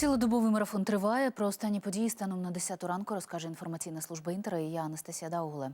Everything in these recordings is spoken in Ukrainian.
Цілодобовий марафон триває. Про останні події станом на 10 ранку розкаже інформаційна служба Інтера і я Анастасія Даугле.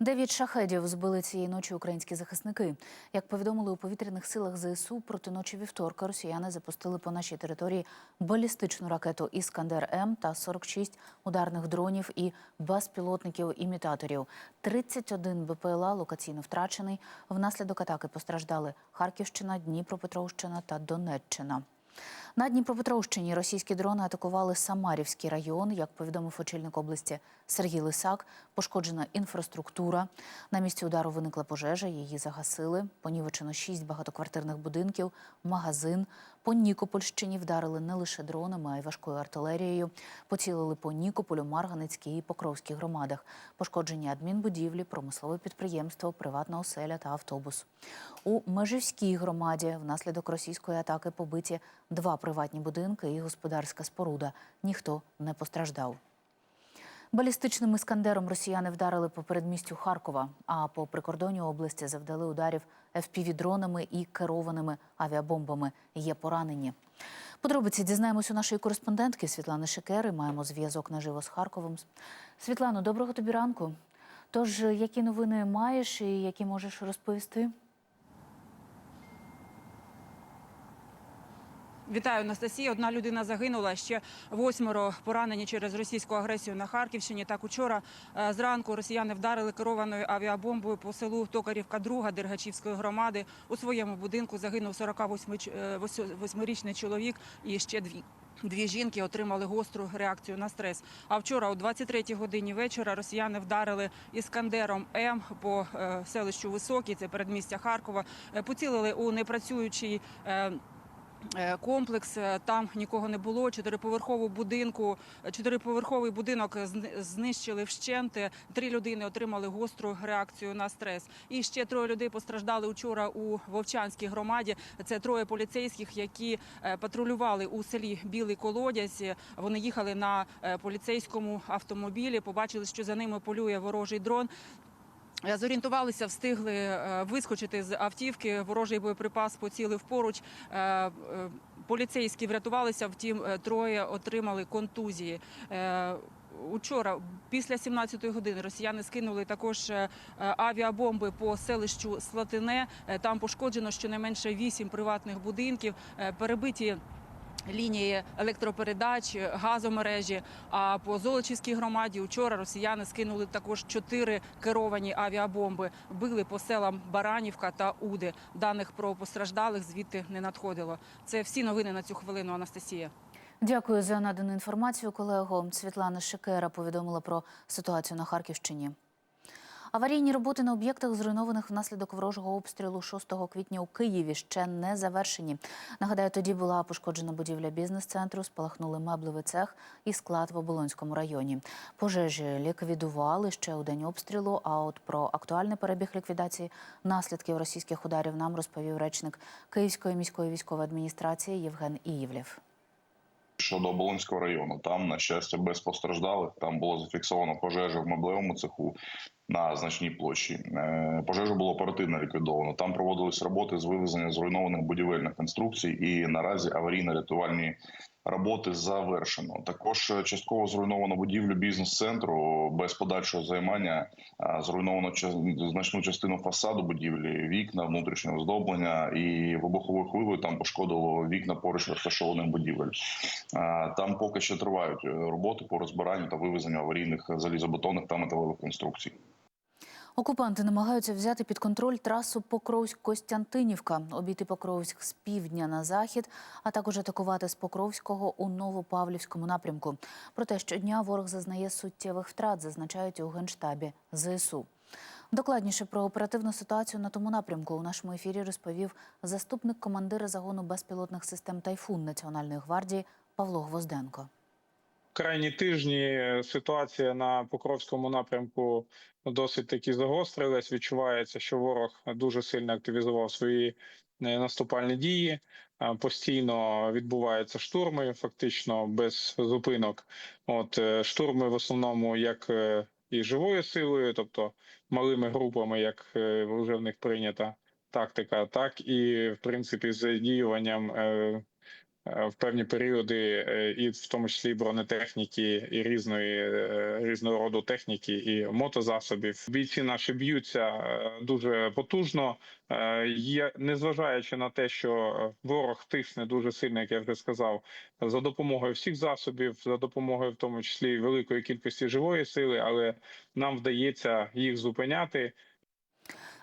Дев'ять шахедів збили цієї ночі українські захисники. Як повідомили у повітряних силах ЗСУ, проти ночі вівторка росіяни запустили по нашій території балістичну ракету Іскандер М та 46 ударних дронів і безпілотників-імітаторів. 31 БПЛА локаційно втрачений. Внаслідок атаки постраждали Харківщина, Дніпропетровщина та Донеччина. На Дніпропетровщині російські дрони атакували Самарівський район. Як повідомив очільник області Сергій Лисак, пошкоджена інфраструктура. На місці удару виникла пожежа, її загасили. Понівечено шість багатоквартирних будинків, магазин. По Нікопольщині вдарили не лише дронами, а й важкою артилерією. Поцілили по Нікополю, Марганецькій і Покровській громадах. Пошкоджені адмінбудівлі, промислове підприємство, приватна оселя та автобус. У Межівській громаді внаслідок російської атаки побиті два приватні будинки і господарська споруда. Ніхто не постраждав. Балістичним іскандером росіяни вдарили по передмістю Харкова, а по прикордонню області завдали ударів ФПВ-дронами і керованими авіабомбами. Є поранені. Подробиці дізнаємось у нашої кореспондентки Світлани Шикери. Маємо зв'язок наживо з Харковом. Світлано, доброго тобі ранку. Тож, які новини маєш і які можеш розповісти? Вітаю, Анастасія. Одна людина загинула, ще восьмеро поранені через російську агресію на Харківщині. Так учора е, зранку росіяни вдарили керованою авіабомбою по селу Токарівка, 2 Дергачівської громади. У своєму будинку загинув 48-річний чоловік і ще дві. Дві жінки отримали гостру реакцію на стрес. А вчора, о 23-й годині вечора, росіяни вдарили іскандером М по е, селищу Високий, це передмістя Харкова. Е, Поцілили у непрацюючий. Е, Комплекс е, там нікого не було. Чотириповерхову будинку, е, чотириповерховий будинок зни- знищили вщенти. Три людини отримали гостру реакцію на стрес. І ще троє людей постраждали вчора у Вовчанській громаді. Це троє поліцейських, які патрулювали у селі Білий Колодязь. Вони їхали на поліцейському автомобілі. Побачили, що за ними полює ворожий дрон. Е, Зорієнтувалися, встигли е, вискочити з автівки. Ворожий боєприпас поцілив поруч. Е, Поліцейські врятувалися, втім, троє отримали контузії. Учора, після 17-ї години, росіяни скинули також авіабомби по селищу Слатине. Там пошкоджено щонайменше вісім приватних будинків, перебиті лінії електропередач, газомережі. А по Золочівській громаді вчора росіяни скинули також чотири керовані авіабомби. Били по селам Баранівка та Уди. Даних про постраждалих звідти не надходило. Це всі новини на цю хвилину. Анастасія. Дякую за надану інформацію, колего. Світлана Шикера повідомила про ситуацію на Харківщині. Аварійні роботи на об'єктах, зруйнованих внаслідок ворожого обстрілу 6 квітня у Києві, ще не завершені. Нагадаю, тоді була пошкоджена будівля бізнес-центру, спалахнули меблевий цех і склад в Оболонському районі. Пожежі ліквідували ще у день обстрілу. А от про актуальний перебіг ліквідації наслідків російських ударів нам розповів речник Київської міської військової адміністрації Євген Іївлєв. Щодо Оболонського району. Там, на щастя, без постраждалих. Там було зафіксовано пожежа в меблевому цеху на значній площі. Е, Пожежу було оперативно ліквідовано. Там проводились роботи з вивезення зруйнованих будівельних конструкцій, і наразі аварійно-рятувальні роботи завершено. Також е, частково зруйновано будівлю бізнес-центру без подальшого займання. Е, Зруйновано значну частину фасаду будівлі, вікна, внутрішнього оздоблення і вибуховою хвилею там пошкодило вікна поруч розташованих будівель. Е, Там поки що тривають роботи по розбиранню та вивезенню аварійних залізобетонних та металевих конструкцій. Окупанти намагаються взяти під контроль трасу Покровськ-Костянтинівка, обійти Покровськ з півдня на захід, а також атакувати з Покровського у Новопавлівському напрямку. Проте щодня ворог зазнає суттєвих втрат, зазначають у генштабі ЗСУ. Докладніше про оперативну ситуацію на тому напрямку у нашому ефірі розповів заступник командира загону безпілотних систем Тайфун Національної гвардії Павло Гвозденко. Крайні тижні ситуація на Покровському напрямку досить таки загострилась. Відчувається, що ворог дуже сильно активізував свої е, наступальні дії. Е, Постійно відбуваються штурми, фактично без зупинок. От е, штурми в основному як е, і живою силою, тобто малими групами, як е, вже в них прийнята тактика, так і в принципі з задіюванням е, е, в певні періоди, е, і в тому числі бронетехніки, і різної е, різного роду техніки, і мотозасобів. Бійці наші б'ються е, дуже потужно. Е, Є, незважаючи на те, що е, ворог тисне дуже сильно, як я вже сказав, за допомогою всіх засобів, за допомогою в тому числі великої кількості живої сили, але нам вдається їх зупиняти.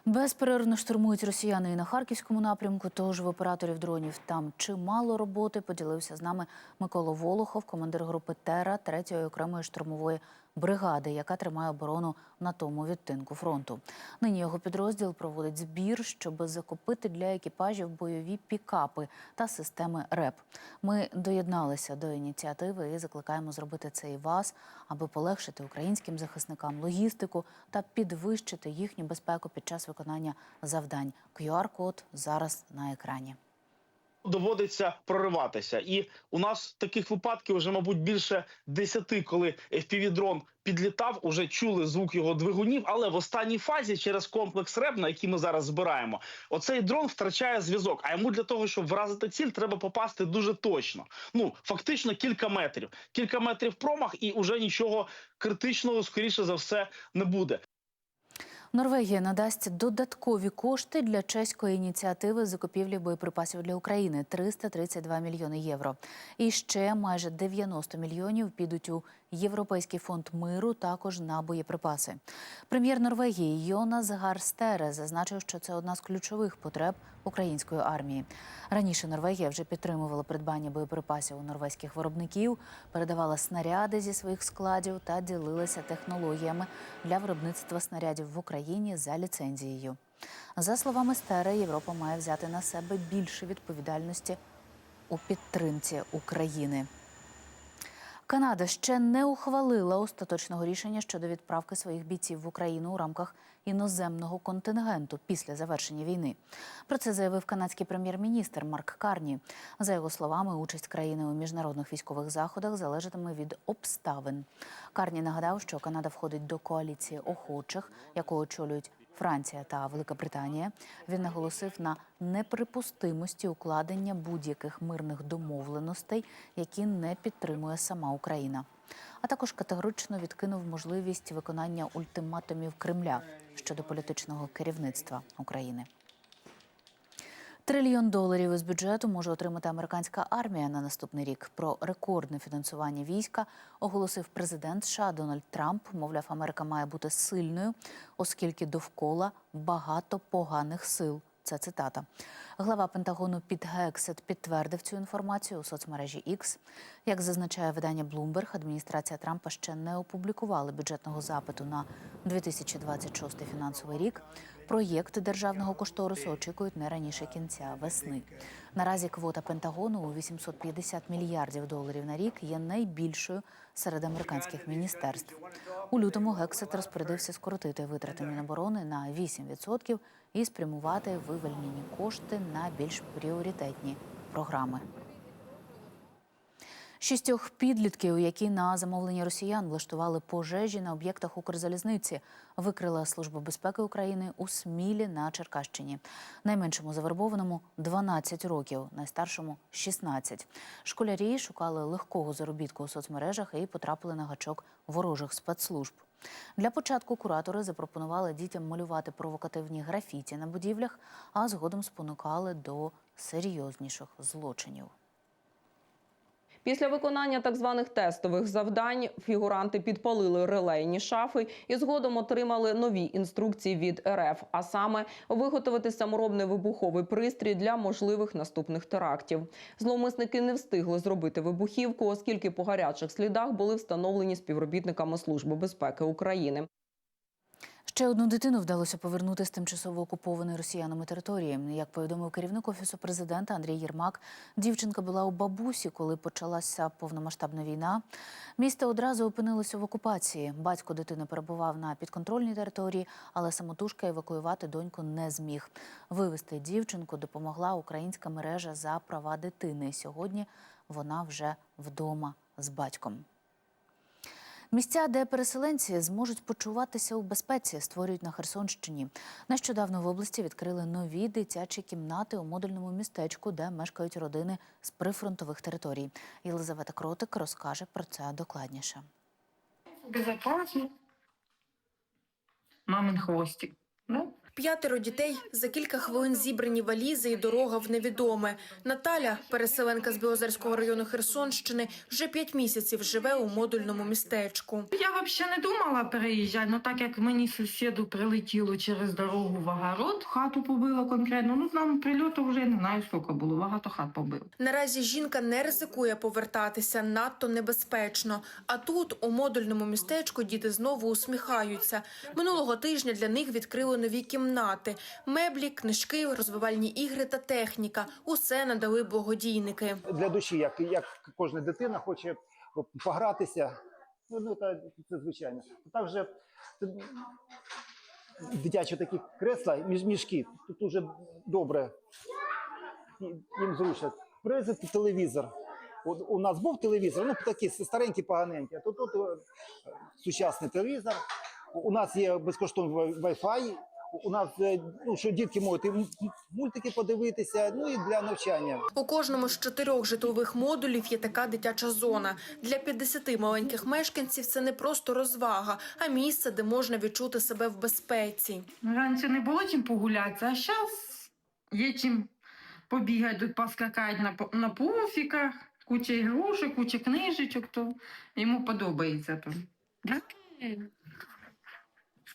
Безперервно штурмують росіяни і на харківському напрямку. Тож в операторів дронів там чимало роботи. Поділився з нами Микола Волохов, командир групи Тера 3-ї окремої штурмової бригади, яка тримає оборону на тому відтинку фронту. Нині його підрозділ проводить збір, щоб закупити для екіпажів бойові пікапи та системи РЕП. Ми доєдналися до ініціативи і закликаємо зробити це і вас, аби полегшити українським захисникам логістику та підвищити їхню безпеку під час виконання завдань. QR-код зараз на екрані. Доводиться прориватися. І у нас таких випадків вже, мабуть, більше десяти, коли FPV-дрон підлітав, уже чули звук його двигунів. Але в останній фазі, через комплекс РЕБ, на який ми зараз збираємо, оцей дрон втрачає зв'язок. А йому для того, щоб вразити ціль, треба попасти дуже точно. Ну фактично кілька метрів. Кілька метрів промах, і вже нічого критичного, скоріше за все, не буде. Норвегія надасть додаткові кошти для чеської ініціативи закупівлі боєприпасів для України 332 мільйони євро. І ще майже 90 мільйонів підуть у Європейський фонд миру, також на боєприпаси. Прем'єр Норвегії Йонас Гарстере зазначив, що це одна з ключових потреб української армії. Раніше Норвегія вже підтримувала придбання боєприпасів у норвезьких виробників, передавала снаряди зі своїх складів та ділилася технологіями для виробництва снарядів в Україні за ліцензією. За словами Стере, Європа має взяти на себе більше відповідальності у підтримці України. Канада ще не ухвалила остаточного рішення щодо відправки своїх бійців в Україну у рамках іноземного контингенту після завершення війни. Про це заявив канадський прем'єр-міністр Марк Карні. За його словами, участь країни у міжнародних військових заходах залежатиме від обставин. Карні нагадав, що Канада входить до коаліції охочих, яку очолюють Франція та Велика Британія. Він наголосив на неприпустимості укладення будь-яких мирних домовленостей, які не підтримує сама Україна. А також категорично відкинув можливість виконання ультиматумів Кремля щодо політичного керівництва України. Трильйон доларів із бюджету може отримати американська армія на наступний рік. Про рекордне фінансування війська оголосив президент США Дональд Трамп. Мовляв, Америка має бути сильною, оскільки довкола багато поганих сил. Це цитата. Глава Пентагону Піт Гексет підтвердив цю інформацію у соцмережі X. Як зазначає видання Bloomberg, адміністрація Трампа ще не опублікувала бюджетного запиту на 2026 фінансовий рік. Проєкт державного кошторису очікують не раніше кінця весни. Наразі квота Пентагону у 850 мільярдів доларів на рік є найбільшою серед американських міністерств. У лютому Гексет розпорядився скоротити витрати Міноборони на 8% і спрямувати вивільнені кошти на більш пріоритетні програми. Шістьох підлітків, які на замовлення росіян влаштували пожежі на об'єктах Укрзалізниці, викрила Служба безпеки України у Смілі на Черкащині. Найменшому завербованому 12 років, найстаршому 16. Школярі шукали легкого заробітку у соцмережах і потрапили на гачок ворожих спецслужб. Для початку куратори запропонували дітям малювати провокативні графіті на будівлях, а згодом спонукали до серйозніших злочинів. Після виконання так званих тестових завдань фігуранти підпалили релейні шафи і згодом отримали нові інструкції від РФ, а саме виготовити саморобний вибуховий пристрій для можливих наступних терактів. Зловмисники не встигли зробити вибухівку, оскільки по гарячих слідах були встановлені співробітниками Служби безпеки України. Ще одну дитину вдалося повернути з тимчасово окупованої росіянами території. Як повідомив керівник офісу президента Андрій Єрмак, дівчинка була у бабусі, коли почалася повномасштабна війна. Місто одразу опинилося в окупації. Батько дитини перебував на підконтрольній території, але самотужки евакуювати доньку не зміг. Вивезти дівчинку допомогла українська мережа за права дитини. Сьогодні вона вже вдома з батьком. Місця, де переселенці зможуть почуватися у безпеці, створюють на Херсонщині. Нещодавно в області відкрили нові дитячі кімнати у модульному містечку, де мешкають родини з прифронтових територій. Єлизавета Кротик розкаже про це докладніше. Безпечно. Мамин хвостик. Ну, П'ятеро дітей за кілька хвилин зібрані валізи і дорога в невідоме. Наталя, переселенка з Білозерського району Херсонщини, вже п'ять місяців живе у модульному містечку. я взагалі не думала переїжджати, ну так як мені сусіду прилетіло через дорогу в огород, хату побило конкретно. Ну, нам прильоту вже не знаю, скільки було, багато хат побило. Наразі жінка не ризикує повертатися надто небезпечно. А тут, у модульному містечку, діти знову усміхаються. Минулого тижня для них відкрили нові кімнати: меблі, книжки, розвивальні ігри та техніка. Усе надали благодійники. для душі, як, як кожна дитина хоче погратися. Ну, ну та, це звичайно. Також це, дитячі такі кресла, мішки, тут дуже добре їм зручно. Призит телевізор. От у нас був телевізор, ну такий старенький, поганенький, а тут, тут е, сучасний телевізор. У нас є безкоштовний Wi-Fi. У нас ну, що дітки можуть і мультики подивитися, ну і для навчання. У кожному з чотирьох житлових модулів є така дитяча зона. Для 50 маленьких мешканців це не просто розвага, а місце, де можна відчути себе в безпеці. Раніше не було чим погулятися, а зараз є чим побігати, тут поскакати на, на пуфіках, куча ігрушок, куча книжечок, то йому подобається то.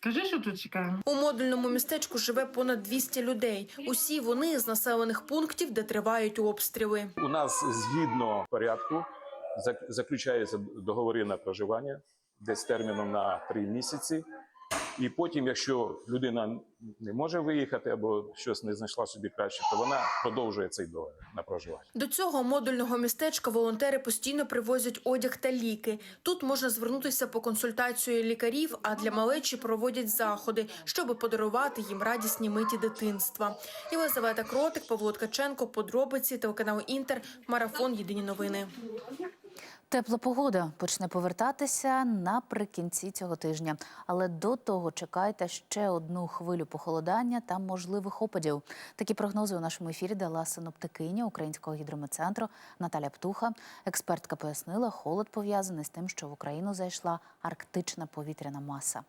Скажи, що тут чекаємо? У модульному містечку живе понад 200 людей. Усі вони з населених пунктів, де тривають обстріли. У нас згідно порядку зак- заключаються договори на проживання десь терміном на три місяці. І потім, якщо людина не може виїхати або щось не знайшла собі краще, то вона продовжує цей договір на проживання. До цього модульного містечка волонтери постійно привозять одяг та ліки. Тут можна звернутися по консультацію лікарів, а для малечі проводять заходи, щоб подарувати їм радісні миті дитинства. Єлизавета Кротик, Павло Ткаченко, подробиці, телеканал Інтер, марафон. Єдині новини. Тепла погода почне повертатися наприкінці цього тижня. Але до того чекайте ще одну хвилю похолодання та можливих опадів. Такі прогнози у нашому ефірі дала синоптикиня Українського гідрометцентру Наталя Птуха. Експертка пояснила, холод пов'язаний з тим, що в Україну зайшла арктична повітряна маса.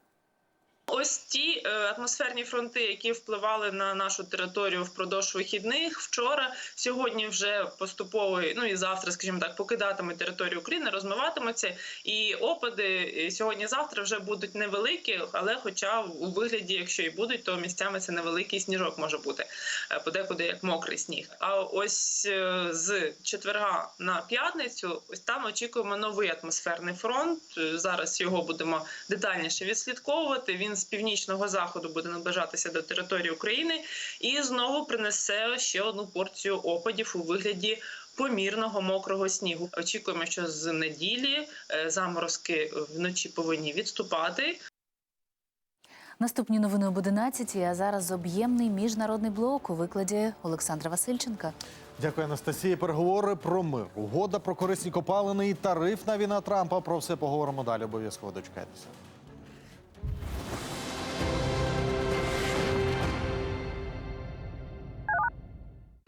Ось ті е, атмосферні фронти, які впливали на нашу територію впродовж вихідних, вчора, сьогодні вже поступово, ну і завтра, скажімо так, покидатимуть територію України, розмиватимуться. І опади сьогодні-завтра вже будуть невеликі, але, хоча у вигляді, якщо і будуть, то місцями це невеликий сніжок може бути е, подекуди як мокрий сніг. А ось е, з четверга на п'ятницю, ось там очікуємо новий атмосферний фронт. Зараз його будемо детальніше відслідковувати. Він з північного заходу буде наближатися до території України і знову принесе ще одну порцію опадів у вигляді. Помірного мокрого снігу очікуємо, що з неділі е, заморозки вночі повинні відступати. Наступні новини об 11, а зараз об'ємний міжнародний блок у викладі Олександра Васильченка. Дякую, Анастасія. Переговори про мир, угода про корисні копалини і тарифна війна Трампа. Про все поговоримо далі. Обов'язково дочекайтеся.